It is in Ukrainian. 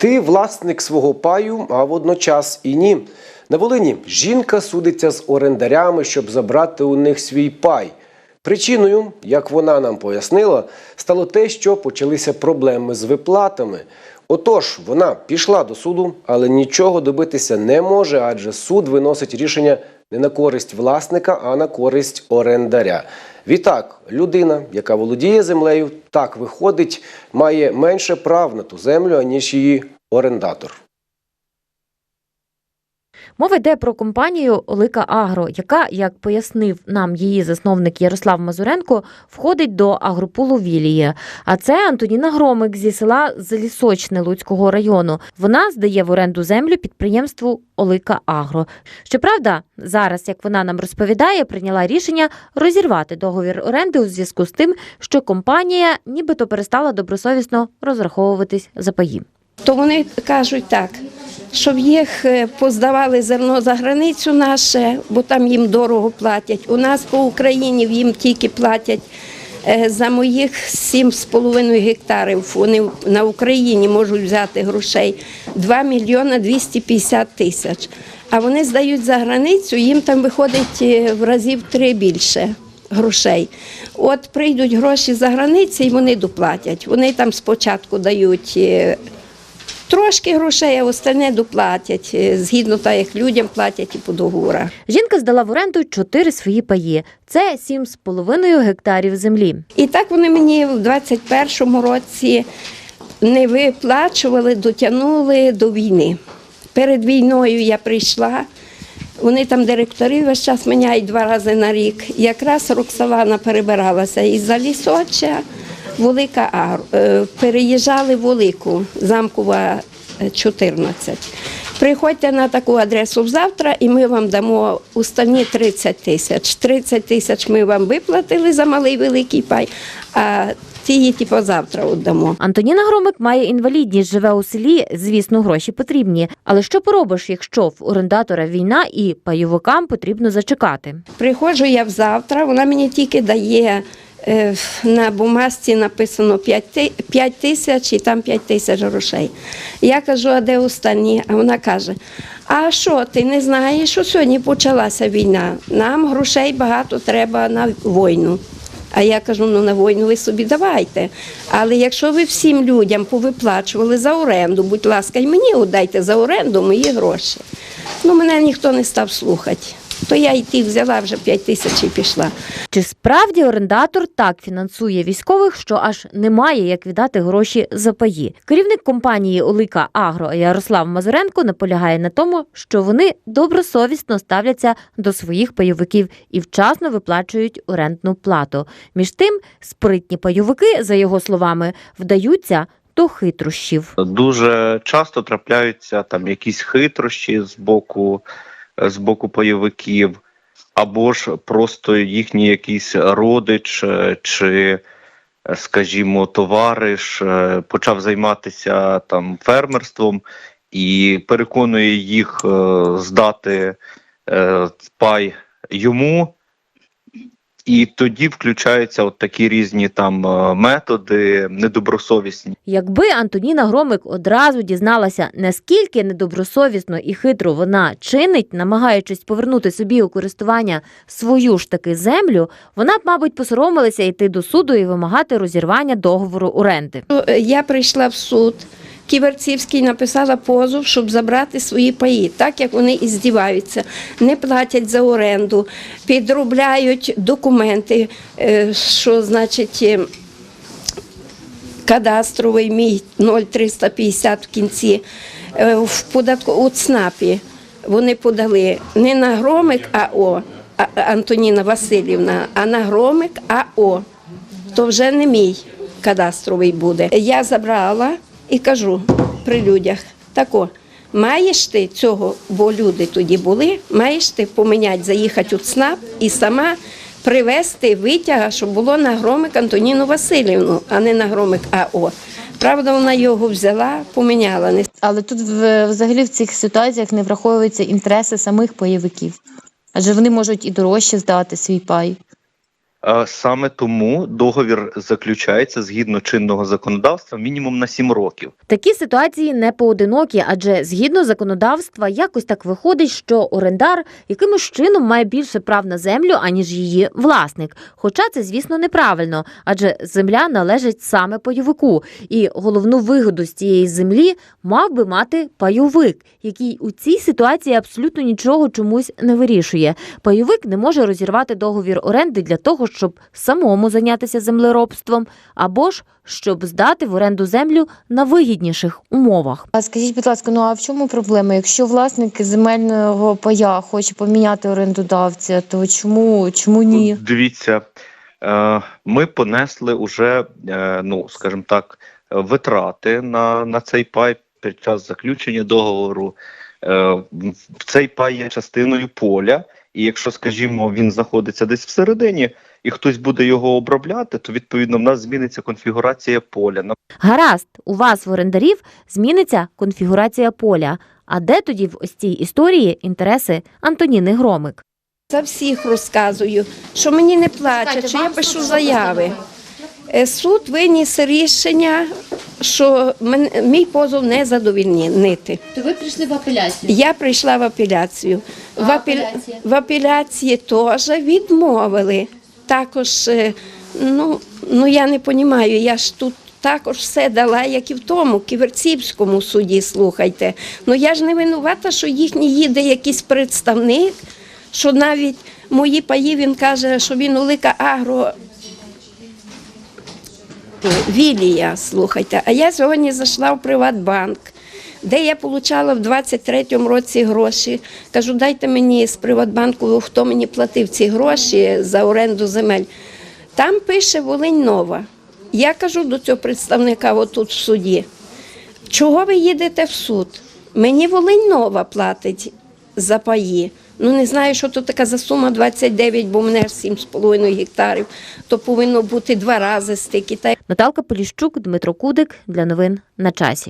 Ти власник свого паю, а водночас і ні. На Волині жінка судиться з орендарями, щоб забрати у них свій пай. Причиною, як вона нам пояснила, стало те, що почалися проблеми з виплатами. Отож, вона пішла до суду, але нічого добитися не може, адже суд виносить рішення не на користь власника, а на користь орендаря. Відтак, людина, яка володіє землею, так виходить, має менше прав на ту землю, аніж її орендатор. Мова йде про компанію Олика Агро, яка, як пояснив нам її засновник Ярослав Мазуренко, входить до агропулу Вілії. А це Антоніна Громик зі села Залісочне Луцького району. Вона здає в оренду землю підприємству Олика Агро. Щоправда, зараз, як вона нам розповідає, прийняла рішення розірвати договір оренди у зв'язку з тим, що компанія нібито перестала добросовісно розраховуватись за паї. То вони кажуть так, щоб їх е, поздавали зерно за границю наше, бо там їм дорого платять. У нас по Україні їм тільки платять е, за моїх 7,5 гектарів. Вони на Україні можуть взяти грошей 2 мільйона 250 тисяч. А вони здають за границю, їм там виходить е, в разів три більше. Грошей. От прийдуть гроші за границі і вони доплатять. Вони там спочатку дають Трошки грошей, а остальне доплатять, е, згідно так, як людям платять і по договорах. Жінка здала в оренду чотири свої паї. Це 7,5 гектарів землі. І так вони мені в 21-му році не виплачували, дотягнули до війни. Перед війною я прийшла, вони там директори весь час міняють два рази на рік. Якраз Роксолана перебиралася із Залісоча, Велика Ар. е, Переїжджали в Велику, замкова е, 14. Приходьте на таку адресу завтра, і ми вам дамо уставні 30 тисяч. 30 тисяч ми вам виплатили за малий великий пай, а ті, типу, завтра віддамо. Антоніна Громик має інвалідність, живе у селі. Звісно, гроші потрібні. Але що поробиш, якщо в орендатора війна і пайовикам потрібно зачекати? Приходжу я завтра, вона мені тільки дає е, на бумажці написано 5 тисяч і там 5 тисяч грошей. Я кажу, а де останні? А вона каже: А що, ти не знаєш, що сьогодні почалася війна? Нам грошей багато треба на війну. А я кажу, ну на війну ви собі давайте. Але якщо ви всім людям повиплачували за оренду, будь ласка, і мені віддайте за оренду мої гроші. Ну, мене ніхто не став слухати. То я й тих взяла вже 5 тисяч і пішла. Чи справді орендатор так фінансує військових, що аж немає як віддати гроші за паї? Керівник компанії Олика Агро Ярослав Мазуренко наполягає на тому, що вони добросовісно ставляться до своїх пайовиків і вчасно виплачують орендну плату. Між тим, спритні пайовики, за його словами, вдаються до хитрощів. Дуже часто трапляються там якісь хитрощі з боку, з боку пайовиків, або ж просто їхній якийсь родич е, чи, е, скажімо, товариш е, почав займатися там фермерством і переконує їх здати пай йому. І тоді включаються от такі різні там е, методи недобросовісні. Якби Антоніна Громик одразу дізналася, наскільки недобросовісно і хитро вона чинить, намагаючись повернути собі у користування свою ж таки землю, вона б, мабуть, посоромилася йти до суду і вимагати розірвання договору оренди. Е, Я прийшла в суд. Ківерцівський написала позов, щоб забрати свої паї, так як вони і здіваються, не платять за оренду, підробляють документи, е, що значить е, кадастровий мій 0350 в кінці. Е, В податку у ЦНАПі вони подали не на Громик АО Антоніна Васильівна, а на Громик АО. То вже не мій кадастровий буде. Я забрала і кажу при людях: тако, маєш ти цього, бо люди тоді були, маєш ти поміняти, заїхати у ЦНАП і сама привезти витяга, щоб було на громик Антоніну Васильівну, а не на громик АО. Правда, вона його взяла, поміняла. Але тут взагалі в цих ситуаціях не враховуються інтереси самих пайовиків. Адже вони можуть і дорожче здати свій пай. Саме тому договір заключається згідно чинного законодавства мінімум на 7 років. Такі ситуації не поодинокі, адже згідно законодавства якось так виходить, що орендар якимось чином має більше прав на землю, аніж її власник. Хоча це, звісно, неправильно, адже земля належить саме пайовику, і головну вигоду з цієї землі мав би мати пайовик, який у цій ситуації абсолютно нічого чомусь не вирішує. Пайовик не може розірвати договір оренди для того, щоб самому зайнятися землеробством, або ж щоб здати в оренду землю на вигідніших умовах. А скажіть, будь ласка, ну а в чому проблема? Якщо власник земельного пая хоче поміняти орендодавця, то чому, чому ні? Дивіться, е, ми понесли уже, е, ну скажімо так, витрати на, на цей пай під час заключення договору. Е, в- Цей пай є частиною поля, і якщо, скажімо, він знаходиться десь всередині, і хтось буде його обробляти, то відповідно в нас зміниться конфігурація поля. Гаразд, у вас в орендарів зміниться конфігурація поля. А де тоді в ось цій історії інтереси Антоніни Громик? За всіх розказую, що мені не платять, що я пишу заяви. Е, Суд виніс рішення, що мен- мій позов не задовільнити. То ви прийшли в апеляцію. Я прийшла в апеляцію. А В, апеля- апеляція? в апеляції теж відмовили. Також, е, ну, ну я не розумію, я ж тут також все дала, як і в тому Ківерцівському суді, слухайте. Ну я ж не винувата, що їхній їде якийсь представник, що навіть мої паї він каже, що він улика агро. Вілія, слухайте. А я сьогодні зайшла в Приватбанк, де я отримала в 23-му році гроші. Кажу, дайте мені з Приватбанку, хто мені платив ці гроші за оренду земель. Там пише Волинь Нова. Я кажу до цього представника отут в суді. Чого ви їдете в суд? Мені Волинь Нова платить за паї. Ну не знаю, що тут така за сума 29, бо в мене ж 7,5 гектарів, то повинно бути два рази стільки. Та Наталка Поліщук, Дмитро Кудик для новин на часі.